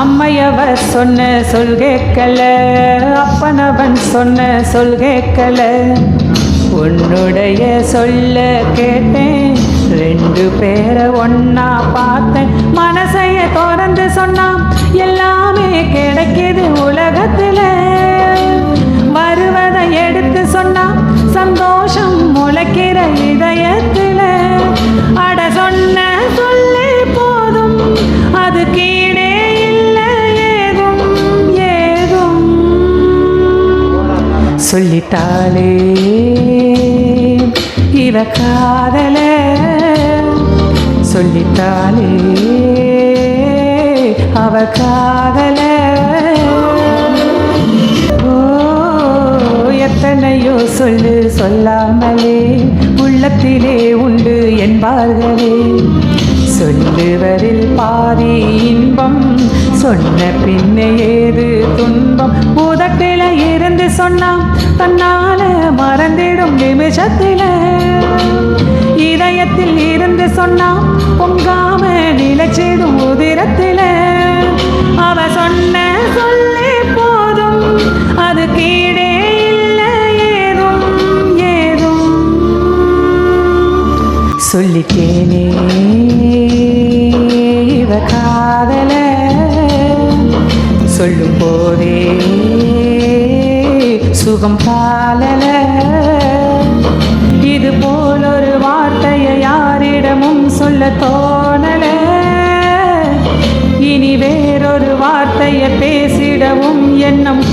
அம்மையவர் சொன்ன சொல் கேட்கல அப்பனவன் சொன்ன சொல் கேட்கல. உன்னுடைய சொல்ல கேட்டேன் ரெண்டு பேரை ஒன்னா பார்த்தேன். மனசைய திறந்து சொன்னான் எல்லாமே கிடைக்கிது உலகத்துல. வருவதை எடுத்து சொன்னான் சந்தோஷம் முளைக்கிற இதை சொல்லிட்டாளே. இவ காதல சொல்லிட்டாளே. அவ காதல. ஓ எத்தனையோ சொல்லு சொல்லாமலே உள்ளத்திலே உண்டு என்பார்களே. சொல்லுவரில் பாதி இன்பம் சொன்ன பின்னே ஏது துன்பம்? உதட்டில இருந்து சொன்னான் தன்னால மறந்திடும் நிமிஷத்தில. இதயத்தில் இருந்து சொன்னா பொங்காம நிலச்சிடும் உதிரத்தில. அவ சொன்ன சொல்லி போதும் அது கீழே இல்லை ஏதும் ஏதும். சொல்லிட்டேனே இவ காதல. சொல்லும் போதே சுகம் பாலல இது போல் ஒரு வார்த்தையை யாரிடமும் சொல்ல தோணல. இனி வேறொரு வார்த்தையை பேசிடவும் எண்ணம்